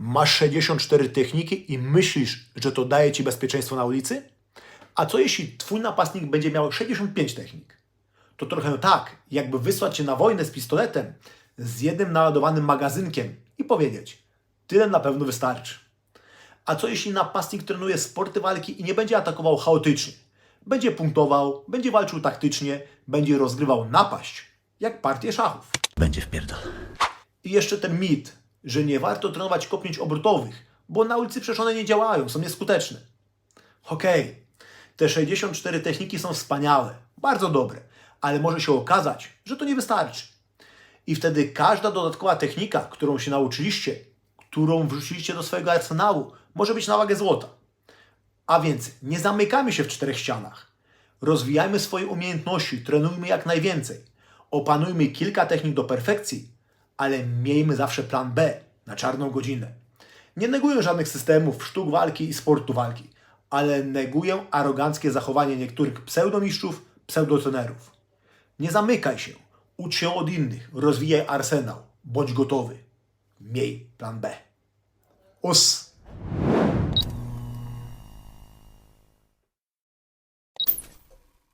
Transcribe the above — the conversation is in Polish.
Masz 64 techniki i myślisz, że to daje Ci bezpieczeństwo na ulicy? A co jeśli Twój napastnik będzie miał 65 technik? To trochę tak, jakby wysłać Cię na wojnę z pistoletem, z jednym naładowanym magazynkiem i powiedzieć, tyle na pewno wystarczy. A co jeśli napastnik trenuje sporty walki i nie będzie atakował chaotycznie? Będzie punktował, będzie walczył taktycznie, będzie rozgrywał napaść, jak partię szachów. Będzie wpierdol. I jeszcze ten mit, że nie warto trenować kopnięć obrotowych, bo na ulicy przecież nie działają, są nieskuteczne. Okej, te 64 techniki są wspaniałe, bardzo dobre, ale może się okazać, że to nie wystarczy. I wtedy każda dodatkowa technika, którą się nauczyliście, którą wrzuciliście do swojego arsenału, może być na wagę złota. A więc nie zamykamy się w czterech ścianach. Rozwijajmy swoje umiejętności, trenujmy jak najwięcej. Opanujmy kilka technik do perfekcji, ale miejmy zawsze plan B na czarną godzinę. Nie neguję żadnych systemów, sztuk walki i sportu walki, ale neguję aroganckie zachowanie niektórych pseudomistrzów, pseudotrenerów. Nie zamykaj się, ucz się od innych, rozwijaj arsenał, bądź gotowy. Miej plan B. Os!